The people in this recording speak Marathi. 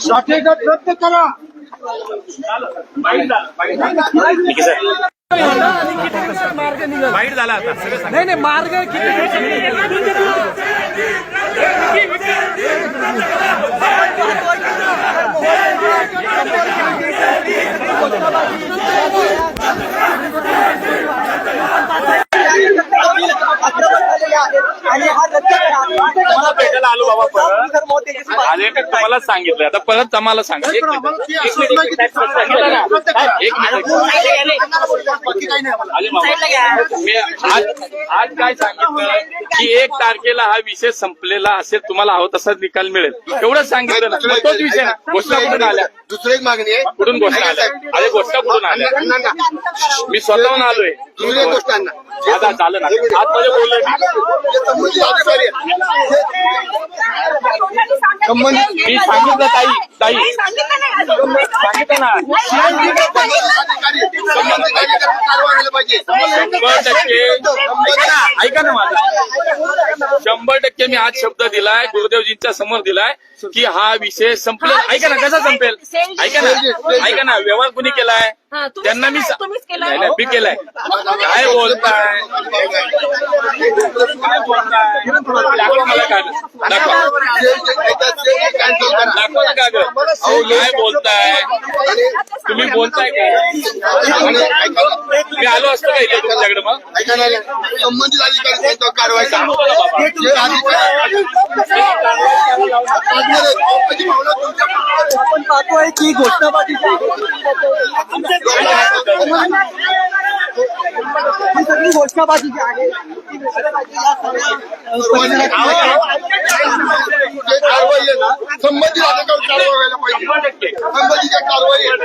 साठेगट रद्द करा वाईट झाला. नाही नाही मार्ग किती आणि हा रद्द तुम्हाला भेटायला आलो बाबा परत आले तर तुम्हाला सांगितलं आता परत आम्हाला सांगा एक मिनिट एक मिनिट सांगितलं ना. एक मिनिट आले बाबा मी आज आज काय सांगितलं की एक तारखेला हा विषय संपलेला असेल तुम्हाला हवं तसा निकाल मिळेल एवढंच सांगितलं ना तोच विषय ना घोषणा कुठून आल्या दुसरी एक मागणी आहे कुठून घोषणा आल्या अरे घोषणा कुठून आल्या. मी स्वतःहून आलोय दुसरी गोष्ट आता झालं ना आतमध्ये बोललोय मी. मी सांगितलं ताई ताई सांगितलं ना शंभर टक्के. ऐका ना माझा. शंभर टक्के मी आज शब्द दिलाय गुरुदेवजींच्या समोर दिलाय की हा विषय संपला. ऐका ना कसा संपेल? ऐका ना ऐका ना व्यवहार कुणी केलाय? हा, त्यांना मी केलाय, तुम्हीच केलाय. नाही नाही, मी केलाय. काय बोलताय? काय बोलताय? दाखवा मला कागद. दाखवा. कॅन्सल करा दाखवा ना कागद. अहो काय बोलताय? तुम्ही बोलताय काय मी आलो असतो का इथे तुमच्याकडे मग? संबंधित अधिकारी कारवाई आपण पाहतोय की ही सगळी घोषणाबाजी जी आहे ती घोषणाबाजी या सगळ्या संबंधित अधिकारी कारवाई व्हायला पाहिजे शंभर टक्के संबंधित जे कारवाई.